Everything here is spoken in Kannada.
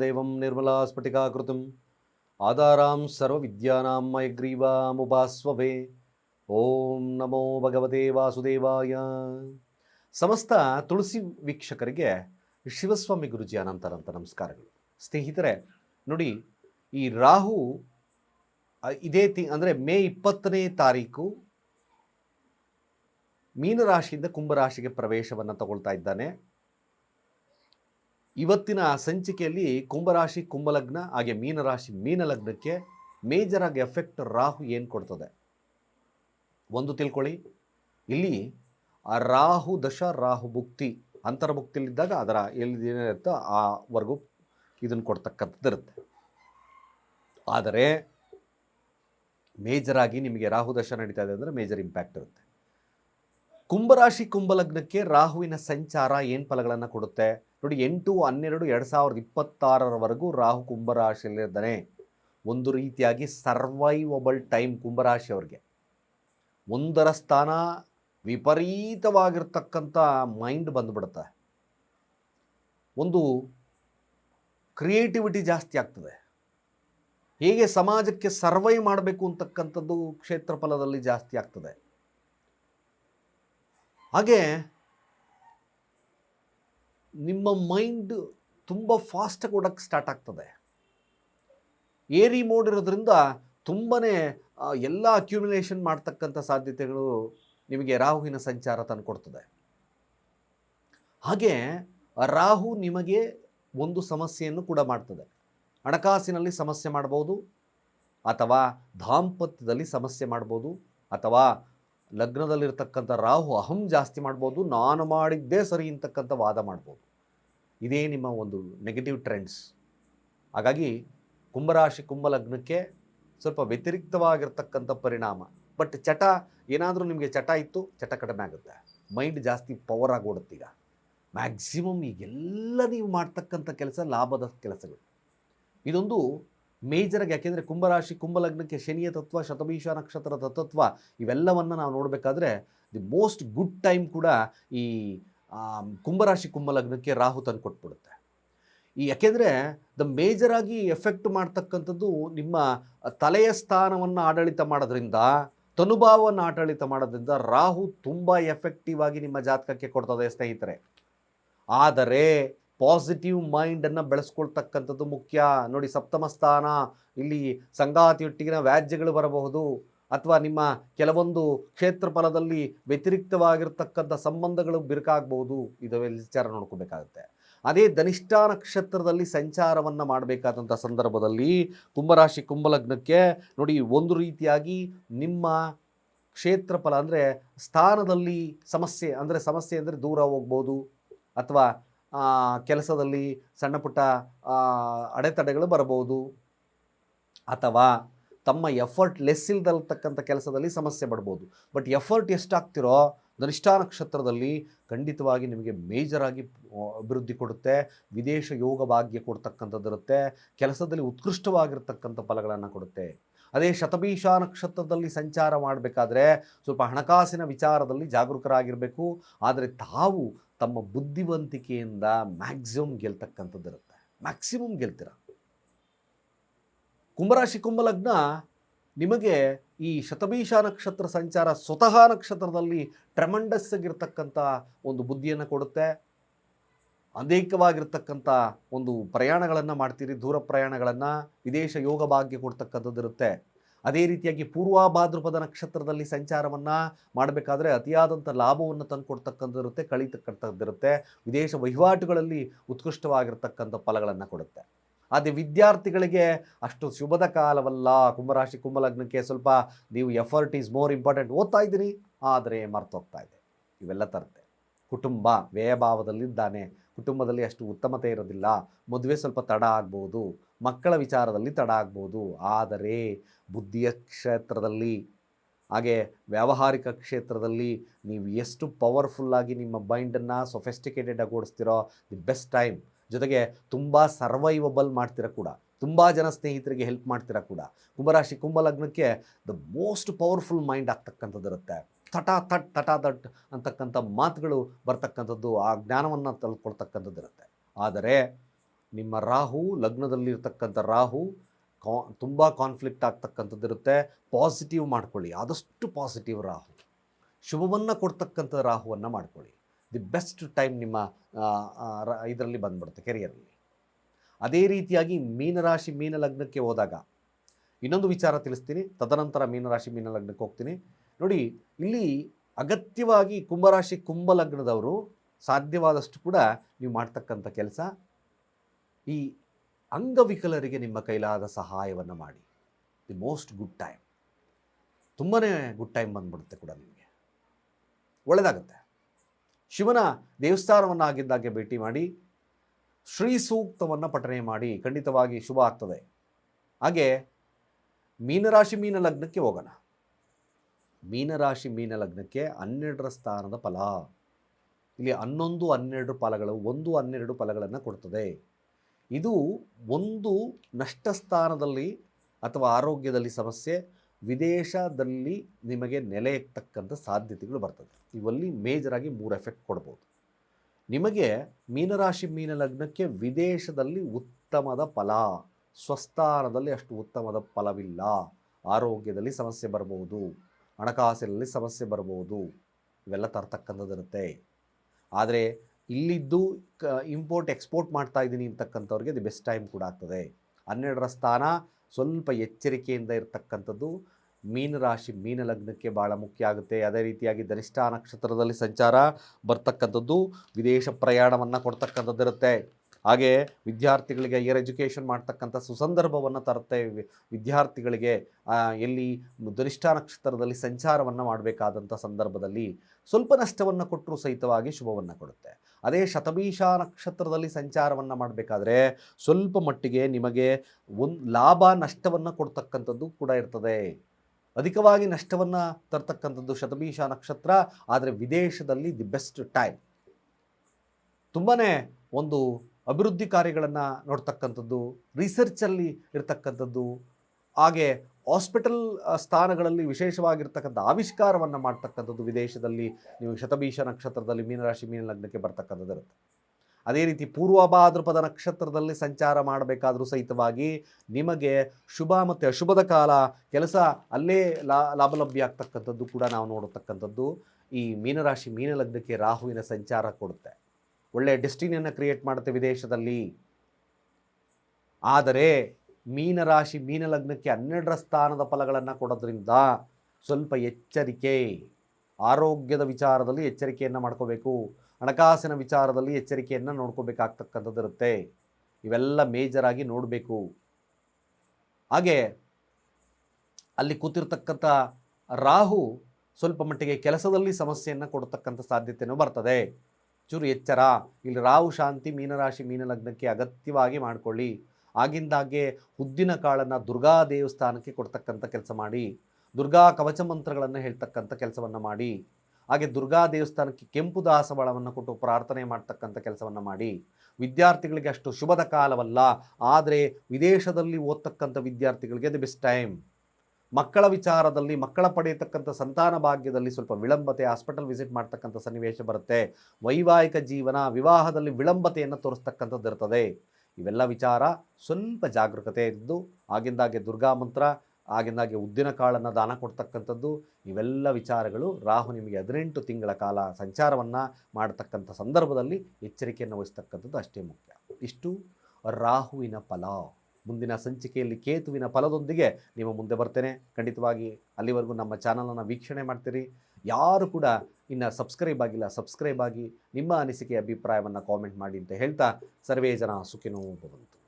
ದೇವಂ ನಿರ್ಮಲಾ ಸ್ಫಟಿಕಾಕೃತಿಂ ಆಧಾರಾಂ ಸರ್ವವಿದ್ಯಾನಾಂ ಮಯಗ್ರೀವಾಮುಪಾಸ್ವವೇ ಓಂ ನಮೋ ಭಗವತೆ ವಾಸುದೇವಾಯ ಸಮಸ್ತ ತುಳಸಿ ವೀಕ್ಷಕರಿಗೆ ಶಿವಸ್ವಾಮಿ ಗುರುಜಿ ಅನಂತರಂತ ನಮಸ್ಕಾರಗಳು ಸ್ನೇಹಿತರೆ, ನೋಡಿ, ಈ ರಾಹು ಇದೇ ತಿ, ಅಂದರೆ ಮೇ ಇಪ್ಪತ್ತನೇ ತಾರೀಕು ಮೀನರಾಶಿಯಿಂದ ಕುಂಭರಾಶಿಗೆ ಪ್ರವೇಶವನ್ನು ತಗೊಳ್ತಾ ಇದ್ದಾನೆ. ಇವತ್ತಿನ ಸಂಚಿಕೆಯಲ್ಲಿ ಕುಂಭರಾಶಿ, ಕುಂಭಲಗ್ನ, ಹಾಗೆ ಮೀನರಾಶಿ, ಮೀನಲಗ್ನಕ್ಕೆ ಮೇಜರಾಗಿ ಎಫೆಕ್ಟ್ ರಾಹು ಏನು ಕೊಡ್ತದೆ? ಒಂದು ತಿಳ್ಕೊಳ್ಳಿ. ಇಲ್ಲಿ ಆ ರಾಹು ದಶ, ರಾಹು ಭುಕ್ತಿ ಅಂತರ್ಭುಕ್ತಿಯಲ್ಲಿದ್ದಾಗ ಅದರ ಎಲ್ಲಿ ಏನಿರುತ್ತೋ ಆವರೆಗೂ ಇದನ್ನು ಕೊಡ್ತಕ್ಕಂಥದ್ದಿರುತ್ತೆ ಆದರೆ ಮೇಜರಾಗಿ ನಿಮಗೆ ರಾಹು ದಶ ನಡೀತಾ ಇದೆ ಅಂದರೆ ಮೇಜರ್ ಇಂಪ್ಯಾಕ್ಟ್ ಇರುತ್ತೆ. ಕುಂಭರಾಶಿ, ಕುಂಭಲಗ್ನಕ್ಕೆ ರಾಹುವಿನ ಸಂಚಾರ ಏನು ಫಲಗಳನ್ನು ಕೊಡುತ್ತೆ? ನೋಡಿ, ಎಂಟು, ಹನ್ನೆರಡು, ಎರಡು ಸಾವಿರದ ಇಪ್ಪತ್ತಾರರವರೆಗೂ ರಾಹು ಕುಂಭರಾಶಿಯಲ್ಲಿದ್ದಾನೆ. ಒಂದು ರೀತಿಯಾಗಿ ಸರ್ವೈವಬಲ್ ಟೈಮ್ ಕುಂಭರಾಶಿಯವರಿಗೆ ಒಂದರ ಸ್ಥಾನ ವಿಪರೀತವಾಗಿರ್ತಕ್ಕಂಥ ಮೈಂಡ್ ಬಂದ್ಬಿಡುತ್ತೆ. ಒಂದು ಕ್ರಿಯೇಟಿವಿಟಿ ಜಾಸ್ತಿ ಆಗ್ತದೆ. ಹೇಗೆ ಸಮಾಜಕ್ಕೆ ಸರ್ವೈವ್ ಮಾಡಬೇಕು ಅಂತಕ್ಕಂಥದ್ದು ಕ್ಷೇತ್ರಫಲದಲ್ಲಿ ಜಾಸ್ತಿ ಆಗ್ತದೆ. ಹಾಗೆ ನಿಮ್ಮ ಮೈಂಡ್ ತುಂಬ ಫಾಸ್ಟಾಗಿ ಓಡಕ್ಕೆ ಸ್ಟಾರ್ಟ್ ಆಗ್ತದೆ. ಏರಿ ಮೋಡ್ ಇರೋದ್ರಿಂದ ತುಂಬಾ ಎಲ್ಲ ಅಕ್ಯುಮಿಲೇಷನ್ ಮಾಡ್ತಕ್ಕಂಥ ಸಾಧ್ಯತೆಗಳು ನಿಮಗೆ ರಾಹುವಿನ ಸಂಚಾರ ತಂದುಕೊಡ್ತದೆ ಹಾಗೆ ರಾಹು ನಿಮಗೆ ಒಂದು ಸಮಸ್ಯೆಯನ್ನು ಕೂಡ ಮಾಡ್ತದೆ. ಹಣಕಾಸಿನಲ್ಲಿ ಸಮಸ್ಯೆ ಮಾಡ್ಬೋದು, ಅಥವಾ ದಾಂಪತ್ಯದಲ್ಲಿ ಸಮಸ್ಯೆ ಮಾಡ್ಬೋದು, ಅಥವಾ ಲಗ್ನದಲ್ಲಿರ್ತಕ್ಕಂಥ ರಾಹು ಅಹಂ ಜಾಸ್ತಿ ಮಾಡ್ಬೋದು, ನಾನು ಮಾಡಿದ್ದೇ ಸರಿ ಅಂತಕ್ಕಂಥ ವಾದ ಮಾಡ್ಬೋದು. ಇದೇ ನಿಮ್ಮ ಒಂದು ನೆಗೆಟಿವ್ ಟ್ರೆಂಡ್ಸ್ ಹಾಗಾಗಿ ಕುಂಭರಾಶಿ, ಕುಂಭಲಗ್ನಕ್ಕೆ ಸ್ವಲ್ಪ ವ್ಯತಿರಿಕ್ತವಾಗಿರ್ತಕ್ಕಂಥ ಪರಿಣಾಮ. ಬಟ್ ಚಟ, ಏನಾದರೂ ನಿಮಗೆ ಚಟ ಇತ್ತು, ಚಟ ಕಡಿಮೆ ಆಗುತ್ತೆ. ಮೈಂಡ್ ಜಾಸ್ತಿ ಪವರ್ ಆಗಿ ಓಡುತ್ತೆ ಈಗ. ಮ್ಯಾಕ್ಸಿಮಮ್ ಈಗೆಲ್ಲ ನೀವು ಮಾಡ್ತಕ್ಕಂಥ ಕೆಲಸ ಲಾಭದ ಕೆಲಸಗಳು. ಇದೊಂದು ಮೇಜರಾಗಿ ಯಾಕೆಂದರೆ ಕುಂಭರಾಶಿ, ಕುಂಭಲಗ್ನಕ್ಕೆ ಶನಿಯ ತತ್ವ, ಶತಭೀಷ ನಕ್ಷತ್ರದ ತತ್ವ, ಇವೆಲ್ಲವನ್ನು ನಾವು ನೋಡಬೇಕಾದ್ರೆ ದಿ ಮೋಸ್ಟ್ ಗುಡ್ ಟೈಮ್ ಕೂಡ ಈ ಕುಂಭರಾಶಿ ಕುಂಭಲಗ್ನಕ್ಕೆ ರಾಹು ತಂದು ಕೊಟ್ಬಿಡುತ್ತೆ. ಈ ಯಾಕೆಂದರೆ ದ ಮೇಜರಾಗಿ ಎಫೆಕ್ಟ್ ಮಾಡ್ತಕ್ಕಂಥದ್ದು ನಿಮ್ಮ ತಲೆಯ ಸ್ಥಾನವನ್ನು ಆಡಳಿತ ಮಾಡೋದ್ರಿಂದ, ತನುಭಾವವನ್ನು ಆಡಳಿತ ಮಾಡೋದ್ರಿಂದ ರಾಹು ತುಂಬ ಎಫೆಕ್ಟಿವ್ ಆಗಿ ನಿಮ್ಮ ಜಾತಕಕ್ಕೆ ಕೊಡ್ತದೆ ಸ್ನೇಹಿತರೆ. ಆದರೆ ಪಾಸಿಟಿವ್ ಮೈಂಡನ್ನು ಬೆಳೆಸ್ಕೊಳ್ತಕ್ಕಂಥದ್ದು ಮುಖ್ಯ. ನೋಡಿ, ಸಪ್ತಮ ಸ್ಥಾನ, ಇಲ್ಲಿ ಸಂಗಾತಿಯೊಟ್ಟಿಗಿನ ವ್ಯಾಜ್ಯಗಳು ಬರಬಹುದು. ಅಥವಾ ನಿಮ್ಮ ಕೆಲವೊಂದು ಕ್ಷೇತ್ರಫಲದಲ್ಲಿ ವ್ಯತಿರಿಕ್ತವಾಗಿರ್ತಕ್ಕಂಥ ಸಂಬಂಧಗಳು ಬಿರುಕಾಗ್ಬೋದು ಇದು ವಿಚಾರ ನೋಡ್ಕೋಬೇಕಾಗುತ್ತೆ. ಅದೇ ಧನಿಷ್ಠ ನಕ್ಷತ್ರದಲ್ಲಿ ಸಂಚಾರವನ್ನು ಮಾಡಬೇಕಾದಂಥ ಸಂದರ್ಭದಲ್ಲಿ ಕುಂಭರಾಶಿ, ಕುಂಭಲಗ್ನಕ್ಕೆ ನೋಡಿ ಒಂದು ರೀತಿಯಾಗಿ ನಿಮ್ಮ ಕ್ಷೇತ್ರಫಲ ಅಂದರೆ ಸ್ಥಾನದಲ್ಲಿ ಸಮಸ್ಯೆ, ಅಂದರೆ ಸಮಸ್ಯೆ ಅಂದರೆ ದೂರ ಹೋಗ್ಬೋದು, ಅಥವಾ ಕೆಲಸದಲ್ಲಿ ಸಣ್ಣ ಪುಟ್ಟ ಅಡೆತಡೆಗಳು ಬರಬಹುದು, ಅಥವಾ ತಮ್ಮ ಎಫರ್ಟ್ ಲೆಸ್ ಇಲ್ದಲ್ತಕ್ಕಂಥ ಕೆಲಸದಲ್ಲಿ ಸಮಸ್ಯೆ ಪಡ್ಬೋದು. ಬಟ್ ಎಫರ್ಟ್ ಎಷ್ಟಾಗ್ತಿರೋ ಧನಿಷ್ಠ ನಕ್ಷತ್ರದಲ್ಲಿ ಖಂಡಿತವಾಗಿ ನಿಮಗೆ ಮೇಜರಾಗಿ ಅಭಿವೃದ್ಧಿ ಕೊಡುತ್ತೆ. ವಿದೇಶ ಯೋಗ ಭಾಗ್ಯ ಕೊಡ್ತಕ್ಕಂಥದ್ದಿರುತ್ತೆ ಕೆಲಸದಲ್ಲಿ ಉತ್ಕೃಷ್ಟವಾಗಿರ್ತಕ್ಕಂಥ ಫಲಗಳನ್ನು ಕೊಡುತ್ತೆ. ಅದೇ ಶತಭೀಷ ನಕ್ಷತ್ರದಲ್ಲಿ ಸಂಚಾರ ಮಾಡಬೇಕಾದ್ರೆ ಸ್ವಲ್ಪ ಹಣಕಾಸಿನ ವಿಚಾರದಲ್ಲಿ ಜಾಗರೂಕರಾಗಿರಬೇಕು. ಆದರೆ ತಾವು ತಮ್ಮ ಬುದ್ಧಿವಂತಿಕೆಯಿಂದ ಮ್ಯಾಕ್ಸಿಮಮ್ ಗೆಲ್ತಕ್ಕಂಥದ್ದಿರುತ್ತೆ ಮ್ಯಾಕ್ಸಿಮಮ್ ಗೆಲ್ತೀರ? ಕುಂಭರಾಶಿ ಕುಂಭಲಗ್ನ ನಿಮಗೆ ಈ ಶತಭೀಷ ನಕ್ಷತ್ರ ಸಂಚಾರ ಸ್ವತಃ ನಕ್ಷತ್ರದಲ್ಲಿ ಟ್ರೆಮಂಡಸ್ ಆಗಿರ್ತಕ್ಕಂಥ ಒಂದು ಬುದ್ಧಿಯನ್ನು ಕೊಡುತ್ತೆ. ಅನೇಕವಾಗಿರ್ತಕ್ಕಂಥ ಒಂದು ಪ್ರಯಾಣಗಳನ್ನು ಮಾಡ್ತೀರಿ, ದೂರ ಪ್ರಯಾಣಗಳನ್ನು, ವಿದೇಶ ಯೋಗ ಭಾಗ್ಯ ಕೊಡ್ತಕ್ಕಂಥದ್ದು ಇರುತ್ತೆ ಅದೇ ರೀತಿಯಾಗಿ ಪೂರ್ವಭಾದ್ರಪದ ನಕ್ಷತ್ರದಲ್ಲಿ ಸಂಚಾರವನ್ನು ಮಾಡಬೇಕಾದ್ರೆ ಅತಿಯಾದಂಥ ಲಾಭವನ್ನು ತಂದುಕೊಡ್ತಕ್ಕಂಥದ್ದಿರುತ್ತೆ ಇರುತ್ತೆ ಕಳೀತಕ್ಕಂಥದ್ದು ಇರುತ್ತೆ ವಿದೇಶ ವಹಿವಾಟುಗಳಲ್ಲಿ ಉತ್ಕೃಷ್ಟವಾಗಿರ್ತಕ್ಕಂಥ ಫಲಗಳನ್ನು ಕೊಡುತ್ತೆ. ಅದೇ ವಿದ್ಯಾರ್ಥಿಗಳಿಗೆ ಅಷ್ಟು ಶುಭದ ಕಾಲವಲ್ಲ. ಕುಂಭರಾಶಿ, ಕುಂಭಲಗ್ನಕ್ಕೆ ಸ್ವಲ್ಪ ನೀವು ಎಫರ್ಟ್ ಈಸ್ ಮೋರ್ ಇಂಪಾರ್ಟೆಂಟ್ ಓದ್ತಾ ಇದ್ದೀರಿ, ಆದರೆ ಮರ್ತೋಗ್ತಾ ಇದೆ. ಇವೆಲ್ಲ ತರುತ್ತೆ ಕುಟುಂಬ ವ್ಯಯಭಾವದಲ್ಲಿದ್ದಾನೆ. ಕುಟುಂಬದಲ್ಲಿ ಅಷ್ಟು ಉತ್ತಮತೆ ಇರೋದಿಲ್ಲ. ಮದುವೆ ಸ್ವಲ್ಪ ತಡ ಆಗ್ಬೋದು. ಮಕ್ಕಳ ವಿಚಾರದಲ್ಲಿ ತಡ ಆಗ್ಬೋದು. ಆದರೆ ಬುದ್ಧಿಯ ಕ್ಷೇತ್ರದಲ್ಲಿ, ಹಾಗೆ ವ್ಯಾವಹಾರಿಕ ಕ್ಷೇತ್ರದಲ್ಲಿ ನೀವು ಎಷ್ಟು ಪವರ್ಫುಲ್ಲಾಗಿ ನಿಮ್ಮ ಮೈಂಡನ್ನು ಸೊಫೆಸ್ಟಿಕೇಟೆಡ್ ಆಗಿ ಓಡಿಸ್ತಿರೋ ದಿ ಬೆಸ್ಟ್ ಟೈಮ್ ಜೊತೆಗೆ ತುಂಬ ಸರ್ವೈವಬಲ್ ಮಾಡ್ತೀರ ಕೂಡ, ತುಂಬ ಜನ ಸ್ನೇಹಿತರಿಗೆ ಹೆಲ್ಪ್ ಮಾಡ್ತೀರಾ ಕೂಡ. ಕುಂಭರಾಶಿ ಕುಂಭಲಗ್ನಕ್ಕೆ ದ ಮೋಸ್ಟ್ ಪವರ್ಫುಲ್ ಮೈಂಡ್ ಆಗ್ತಕ್ಕಂಥದ್ದು ಇರುತ್ತೆ. ತಟಾ ತಟ್ ತಟ ತಟ್ ಅಂತಕ್ಕಂಥ ಮಾತುಗಳು ಬರ್ತಕ್ಕಂಥದ್ದು ಆ ಜ್ಞಾನವನ್ನು ತಲ್ಕೊಳ್ತಕ್ಕಂಥದ್ದು ಇರುತ್ತೆ. ಆದರೆ ನಿಮ್ಮ ರಾಹು, ಲಗ್ನದಲ್ಲಿರ್ತಕ್ಕಂಥ ರಾಹು ಕಾ, ತುಂಬ ಕಾನ್ಫ್ಲಿಕ್ಟ್ ಆಗ್ತಕ್ಕಂಥದ್ದಿರುತ್ತೆ ಪಾಸಿಟಿವ್ ಮಾಡ್ಕೊಳ್ಳಿ, ಆದಷ್ಟು ಪಾಸಿಟಿವ್ ರಾಹು. ಶುಭವನ್ನು ಕೊಡ್ತಕ್ಕಂಥ ರಾಹುವನ್ನು ಮಾಡ್ಕೊಳ್ಳಿ. ದಿ ಬೆಸ್ಟ್ ಟೈಮ್ ನಿಮ್ಮ ಇದರಲ್ಲಿ ಬಂದ್ಬಿಡುತ್ತೆ ಕೆರಿಯರಲ್ಲಿ. ಅದೇ ರೀತಿಯಾಗಿ ಮೀನರಾಶಿ ಮೀನ ಲಗ್ನಕ್ಕೆ ಹೋದಾಗ ಇನ್ನೊಂದು ವಿಚಾರ ತಿಳಿಸ್ತೀನಿ. ತದನಂತರ ಮೀನರಾಶಿ ಮೀನ ಲಗ್ನಕ್ಕೆ ಹೋಗ್ತೀನಿ. ನೋಡಿ, ಇಲ್ಲಿ ಅಗತ್ಯವಾಗಿ ಕುಂಭರಾಶಿ ಕುಂಭ ಲಗ್ನದವರು ಸಾಧ್ಯವಾದಷ್ಟು ಕೂಡ ನೀವು ಮಾಡ್ತಕ್ಕಂಥ ಕೆಲಸ ಈ ಅಂಗವಿಕಲರಿಗೆ ನಿಮ್ಮ ಕೈಲಾದ ಸಹಾಯವನ್ನು ಮಾಡಿ. The most good time. ತುಂಬಾ ಗುಡ್ ಟೈಮ್ ಬಂದ್ಬಿಡುತ್ತೆ ಕೂಡ ನಿಮಗೆ. ಒಳ್ಳೆಯದಾಗುತ್ತೆ ಶಿವನ ದೇವಸ್ಥಾನವನ್ನು ಆಗಿದ್ದಾಗೆ ಭೇಟಿ ಮಾಡಿ ಶ್ರೀ ಸೂಕ್ತವನ್ನು ಪಠನೆ ಮಾಡಿ ಖಂಡಿತವಾಗಿ ಶುಭ ಆಗ್ತದೆ. ಹಾಗೆ ಮೀನರಾಶಿ ಮೀನ ಲಗ್ನಕ್ಕೆ ಹೋಗೋಣ. ಮೀನರಾಶಿ ಮೀನ ಲಗ್ನಕ್ಕೆ ಹನ್ನೆರಡರ ಸ್ಥಾನದ ಫಲ. ಇಲ್ಲಿ ಹನ್ನೊಂದು, ಹನ್ನೆರಡು ಫಲಗಳು, ಒಂದು, ಹನ್ನೆರಡು ಫಲಗಳನ್ನು ಕೊಡ್ತದೆ. ಇದು ಒಂದು ನಷ್ಟ ಸ್ಥಾನದಲ್ಲಿ ಅಥವಾ ಆರೋಗ್ಯದಲ್ಲಿ ಸಮಸ್ಯೆ ವಿದೇಶದಲ್ಲಿ ನಿಮಗೆ ನೆಲೆ ಇರ್ತಕ್ಕಂಥ ಸಾಧ್ಯತೆಗಳು ಬರ್ತದೆ. ಇವಲ್ಲಿ ಮೇಜರಾಗಿ ಮೂರು ಎಫೆಕ್ಟ್ ಕೊಡ್ಬೋದು. ನಿಮಗೆ ಮೀನರಾಶಿ ಮೀನ ಲಗ್ನಕ್ಕೆ ವಿದೇಶದಲ್ಲಿ ಉತ್ತಮದ ಫಲ, ಸ್ವಸ್ಥಾನದಲ್ಲಿ ಅಷ್ಟು ಉತ್ತಮದ ಫಲವಿಲ್ಲ. ಆರೋಗ್ಯದಲ್ಲಿ ಸಮಸ್ಯೆ ಬರ್ಬೋದು. ಹಣಕಾಸಿನಲ್ಲಿ ಸಮಸ್ಯೆ ಬರ್ಬೋದು. ಇವೆಲ್ಲ ತರ್ತಕ್ಕಂಥದ್ದಿರುತ್ತೆ. ಆದರೆ ಇಲ್ಲಿದ್ದು ಕ ಇಂಪೋರ್ಟ್ ಎಕ್ಸ್ಪೋರ್ಟ್ ಮಾಡ್ತಾ ಇದ್ದೀನಿ ಅಂತಕ್ಕಂಥವ್ರಿಗೆ ಅದು ಬೆಸ್ಟ್ ಟೈಮ್ ಕೂಡ ಆಗ್ತದೆ. ಹನ್ನೆರಡರ ಸ್ಥಾನ ಸ್ವಲ್ಪ ಎಚ್ಚರಿಕೆಯಿಂದ ಇರತಕ್ಕಂಥದ್ದು ಮೀನರಾಶಿ ಮೀನ ಲಗ್ನಕ್ಕೆ ಭಾಳ ಮುಖ್ಯ ಆಗುತ್ತೆ. ಅದೇ ರೀತಿಯಾಗಿ ಧನಿಷ್ಠ ನಕ್ಷತ್ರದಲ್ಲಿ ಸಂಚಾರ ಬರ್ತಕ್ಕಂಥದ್ದು, ವಿದೇಶ ಪ್ರಯಾಣವನ್ನು ಕೊಡ್ತಕ್ಕಂಥದ್ದಿರುತ್ತೆ ಹಾಗೆ ವಿದ್ಯಾರ್ಥಿಗಳಿಗೆ ಹೈಯರ್ ಎಜುಕೇಷನ್ ಮಾಡ್ತಕ್ಕಂಥ ಸುಸಂದರ್ಭವನ್ನು ತರುತ್ತೆ. ವಿದ್ಯಾರ್ಥಿಗಳಿಗೆ ಎಲ್ಲಿ ಧನಿಷ್ಠ ನಕ್ಷತ್ರದಲ್ಲಿ ಸಂಚಾರವನ್ನು ಮಾಡಬೇಕಾದಂಥ ಸಂದರ್ಭದಲ್ಲಿ ಸ್ವಲ್ಪ ನಷ್ಟವನ್ನು ಕೊಟ್ಟರೂ ಸಹಿತವಾಗಿ ಶುಭವನ್ನು ಕೊಡುತ್ತೆ. ಅದೇ ಶತಭೀಷ ನಕ್ಷತ್ರದಲ್ಲಿ ಸಂಚಾರವನ್ನು ಮಾಡಬೇಕಾದ್ರೆ ಸ್ವಲ್ಪ ಮಟ್ಟಿಗೆ ನಿಮಗೆ ಒಂದು ಲಾಭ, ನಷ್ಟವನ್ನು ಕೊಡ್ತಕ್ಕಂಥದ್ದು ಕೂಡ ಇರ್ತದೆ. ಅಧಿಕವಾಗಿ ನಷ್ಟವನ್ನು ತರ್ತಕ್ಕಂಥದ್ದು ಶತಭೀಷ ನಕ್ಷತ್ರ, ಆದರೆ ವಿದೇಶದಲ್ಲಿ ದಿ ಬೆಸ್ಟ್ ಟೈಮ್ ತುಂಬಾ ಒಂದು ಅಭಿವೃದ್ಧಿ ಕಾರ್ಯಗಳನ್ನು ನೋಡ್ತಕ್ಕಂಥದ್ದು ರಿಸರ್ಚಲ್ಲಿ ಇರ್ತಕ್ಕಂಥದ್ದು, ಹಾಗೆ ಹಾಸ್ಪಿಟಲ್ ಸ್ಥಾನಗಳಲ್ಲಿ ವಿಶೇಷವಾಗಿರ್ತಕ್ಕಂಥ ಆವಿಷ್ಕಾರವನ್ನು ಮಾಡ್ತಕ್ಕಂಥದ್ದು ವಿದೇಶದಲ್ಲಿ, ನೀವು ಶತಭೀಷ ನಕ್ಷತ್ರದಲ್ಲಿ ಮೀನರಾಶಿ ಮೀನ ಲಗ್ನಕ್ಕೆ ಬರ್ತಕ್ಕಂಥದ್ದು ಅದೇ ರೀತಿ ಪೂರ್ವಭಾದ್ರಪದ ನಕ್ಷತ್ರದಲ್ಲಿ ಸಂಚಾರ ಮಾಡಬೇಕಾದ್ರೂ ಸಹಿತವಾಗಿ ನಿಮಗೆ ಶುಭ ಮತ್ತು ಅಶುಭದ ಕಾಲ ಕೆಲಸ ಅಲ್ಲೇ ಲಾ, ಲಾಭಲಭ್ಯ ಆಗ್ತಕ್ಕಂಥದ್ದು ಕೂಡ ನಾವು ನೋಡತಕ್ಕಂಥದ್ದು. ಈ ಮೀನರಾಶಿ ಮೀನ ಲಗ್ನಕ್ಕೆ ರಾಹುವಿನ ಸಂಚಾರ ಕೊಡುತ್ತೆ. ಒಳ್ಳೆಯ ಡೆಸ್ಟಿನಿಯನ್ನು ಕ್ರಿಯೇಟ್ ಮಾಡುತ್ತೆ ವಿದೇಶದಲ್ಲಿ. ಆದರೆ ಮೀನರಾಶಿ ಮೀನ ಲಗ್ನಕ್ಕೆ ಹನ್ನೆರಡರ ಸ್ಥಾನದ ಫಲಗಳನ್ನು ಕೊಡೋದ್ರಿಂದ ಸ್ವಲ್ಪ ಎಚ್ಚರಿಕೆ, ಆರೋಗ್ಯದ ವಿಚಾರದಲ್ಲಿ ಎಚ್ಚರಿಕೆಯನ್ನು ಮಾಡ್ಕೋಬೇಕು. ಹಣಕಾಸಿನ ವಿಚಾರದಲ್ಲಿ ಎಚ್ಚರಿಕೆಯನ್ನು ನೋಡ್ಕೋಬೇಕಾಗ್ತಕ್ಕಂಥದ್ದು ಇರುತ್ತೆ. ಇವೆಲ್ಲ ಮೇಜರ್ ಆಗಿ ನೋಡಬೇಕು. ಹಾಗೆ ಅಲ್ಲಿ ಕೂತಿರ್ತಕ್ಕಂಥ ರಾಹು ಸ್ವಲ್ಪ ಮಟ್ಟಿಗೆ ಕೆಲಸದಲ್ಲಿ ಸಮಸ್ಯೆಯನ್ನು ಕೊಡತಕ್ಕಂಥ ಸಾಧ್ಯತೆಯೂ ಬರ್ತದೆ. ಚೂರು ಎಚ್ಚರ. ಇಲ್ಲಿ ರಾಹು ಶಾಂತಿ, ಮೀನರಾಶಿ ಮೀನ ಲಗ್ನಕ್ಕೆ ಅಗತ್ಯವಾಗಿ ಮಾಡಿಕೊಳ್ಳಿ. ಆಗಿಂದಾಗೆ ಉದ್ದಿನ ಕಾಳನ್ನು ದುರ್ಗಾ ದೇವಸ್ಥಾನಕ್ಕೆ ಕೊಡ್ತಕ್ಕಂಥ ಕೆಲಸ ಮಾಡಿ. ದುರ್ಗಾ ಕವಚ ಮಂತ್ರಗಳನ್ನು ಹೇಳ್ತಕ್ಕಂಥ ಕೆಲಸವನ್ನು ಮಾಡಿ. ಹಾಗೆ ದುರ್ಗಾ ದೇವಸ್ಥಾನಕ್ಕೆ ಕೆಂಪು ದಾಸವಾಳವನ್ನು ಕೊಟ್ಟು ಪ್ರಾರ್ಥನೆ ಮಾಡ್ತಕ್ಕಂಥ ಕೆಲಸವನ್ನು ಮಾಡಿ. ವಿದ್ಯಾರ್ಥಿಗಳಿಗೆ ಅಷ್ಟು ಶುಭದ ಕಾಲವಲ್ಲ, ಆದರೆ ವಿದೇಶದಲ್ಲಿ ಓದ್ತಕ್ಕಂಥ ವಿದ್ಯಾರ್ಥಿಗಳಿಗೆ ದ ಬೆಸ್ಟ್ ಟೈಮ್ ಮಕ್ಕಳ ವಿಚಾರದಲ್ಲಿ, ಮಕ್ಕಳ ಪಡೆಯತಕ್ಕಂಥ ಸಂತಾನ ಭಾಗ್ಯದಲ್ಲಿ ಸ್ವಲ್ಪ ವಿಳಂಬತೆ ಹಾಸ್ಪಿಟಲ್ ವಿಸಿಟ್ ಮಾಡ್ತಕ್ಕಂಥ ಸನ್ನಿವೇಶ ಬರುತ್ತೆ. ವೈವಾಹಿಕ ಜೀವನ, ವಿವಾಹದಲ್ಲಿ ವಿಳಂಬತೆಯನ್ನು ತೋರಿಸ್ತಕ್ಕಂಥದ್ದು ಇರ್ತದೆ. ಇವೆಲ್ಲ ವಿಚಾರ ಸ್ವಲ್ಪ ಜಾಗರೂಕತೆ ಇದ್ದು, ಆಗಿಂದಾಗೆ ದುರ್ಗಾ ಮಂತ್ರ ಆಗಿಂದಾಗೆ ಉದ್ದಿನ ಕಾಳನ್ನು ದಾನ ಕೊಡ್ತಕ್ಕಂಥದ್ದು, ಇವೆಲ್ಲ ವಿಚಾರಗಳು ರಾಹು ನಿಮಗೆ ಹದಿನೆಂಟು ತಿಂಗಳ ಕಾಲ ಸಂಚಾರವನ್ನು ಮಾಡತಕ್ಕಂಥ ಸಂದರ್ಭದಲ್ಲಿ ಎಚ್ಚರಿಕೆಯನ್ನು ವಹಿಸ್ತಕ್ಕಂಥದ್ದು ಅಷ್ಟೇ ಮುಖ್ಯ. ಇಷ್ಟು ರಾಹುವಿನ ಫಲ. ಮುಂದಿನ ಸಂಚಿಕೆಯಲ್ಲಿ ಕೇತುವಿನ ಫಲದೊಂದಿಗೆ ನಿಮ್ಮ ಮುಂದೆ ಬರ್ತೇನೆ. ಖಂಡಿತವಾಗಿ ಅಲ್ಲಿವರೆಗೂ ನಮ್ಮ ಚಾನಲನ್ನು ವೀಕ್ಷಣೆ ಮಾಡ್ತೀರಿ. ಯಾರು ಕೂಡ ಇನ್ನು ಸಬ್ಸ್ಕ್ರೈಬ್ ಆಗಿಲ್ಲ, ಸಬ್ಸ್ಕ್ರೈಬ್ ಆಗಿ ನಿಮ್ಮ ಅನಿಸಿಕೆ, ಅಭಿಪ್ರಾಯವನ್ನು ಕಾಮೆಂಟ್ ಮಾಡಿ ಅಂತ ಹೇಳ್ತಾ ಸರ್ವೇ ಜನ ಸುಖಿನೋ ಭವಂತು.